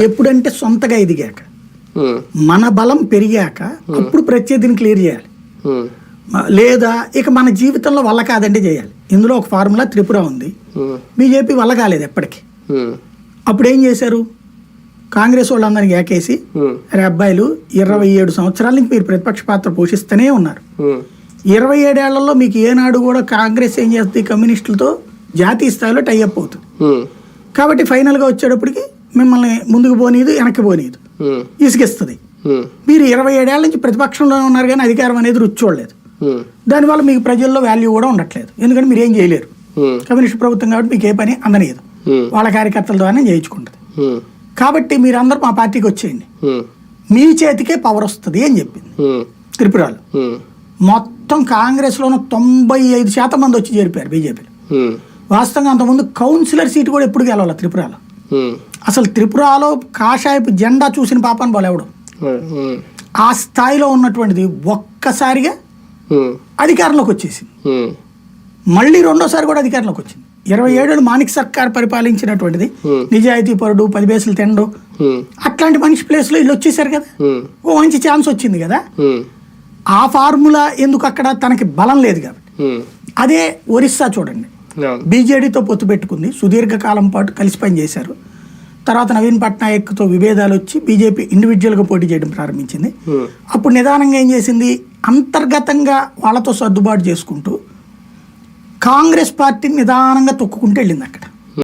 ఎప్పుడంటే సొంతగా ఎదిగాక. మన బలం పెరిగాక అప్పుడు ప్రత్యర్థిని క్లియర్ చేయాలి. లేదా ఇక మన జీవితంలో వల్ల కాదంటే చేయాలి. ఇందులో ఒక ఫార్ములా త్రిపుర ఉంది. బీజేపీ వల్ల కాలేదు ఎప్పటికీ. అప్పుడు ఏం చేశారు? కాంగ్రెస్ వాళ్ళందరినీ ఏకేసి అరే అబ్బాయిలు ఇరవై ఏడు సంవత్సరాల నుంచి మీరు ప్రతిపక్ష పాత్ర పోషిస్తూనే ఉన్నారు. ఇరవై ఏడేళ్ళలో మీకు ఏనాడు కూడా కాంగ్రెస్ ఏం చేస్తుంది? కమ్యూనిస్టులతో జాతీయ స్థాయిలో టైఅప్ అవుతుంది. కాబట్టి ఫైనల్గా వచ్చేటప్పటికి మిమ్మల్ని ముందుకు పోనీదు వెనక్కి పోనీదు. ఇసుకిస్తుంది. మీరు ఇరవై ఏడేళ్ళ నుంచి ప్రతిపక్షంలోనే ఉన్నారు కానీ అధికారం అనేది రుచి చూడలేదు దానివల్ల మీకు ప్రజల్లో వాల్యూ కూడా ఉండట్లేదు. ఎందుకంటే మీరు ఏం చేయలేరు. కమ్యూనిస్ట్ ప్రభుత్వం కాబట్టి మీకు ఏ పని అందనీయదు. వాళ్ళ కార్యకర్తల ద్వారానే చేయించుకుంటుంది. కాబట్టి మీరందరూ మా పార్టీకి వచ్చేయండి. మీ చేతికే పవర్ వస్తుంది అని చెప్పింది. త్రిపురలో. మొత్తం కాంగ్రెస్లోనూ తొంభై ఐదు శాతం మంది వచ్చి చేరిపోయారు బీజేపీలో. ఉమ్, వాస్తవంగా అంతకుముందు కౌన్సిలర్ సీటు కూడా ఎప్పుడు గెలవాలి త్రిపురలో? అసలు త్రిపురలో కాషాయపు జెండా చూసిన పాపాన్ని పోలేవడం ఉమ్, ఆ స్థాయిలో ఉన్నటువంటిది ఒక్కసారిగా అధికారంలోకి వచ్చేసింది. మళ్ళీ రెండోసారి కూడా అధికారంలోకి వచ్చింది. ఇరవై ఏడేళ్ళు మాణిక్ సర్కార్ పరిపాలించినటువంటిది. నిజాయితీ పరుడు పది బేసులు తిండు ఉమ్, అట్లాంటి మనిషి ప్లేస్లో వీళ్ళు వచ్చేసారు కదా. ఓ మంచి ఛాన్స్ వచ్చింది కదా. ఆ ఫార్ములా ఎందుకు అక్కడ తనకి బలం లేదు కాబట్టి. అదే ఒరిస్సా చూడండి. బీజేడీతో పొత్తు పెట్టుకుంది సుదీర్ఘకాలం పాటు కలిసి పనిచేశారు. తర్వాత నవీన్ పట్నాయక్తో విభేదాలు వచ్చి బీజేపీ ఇండివిజువల్గా పోటీ చేయడం ప్రారంభించింది. అప్పుడు నిదానంగా ఏం చేసింది? అంతర్గతంగా వాళ్ళతో సర్దుబాటు చేసుకుంటూ కాంగ్రెస్ పార్టీని నిదానంగా తొక్కుకుంటూ వెళ్ళింది అక్కడ.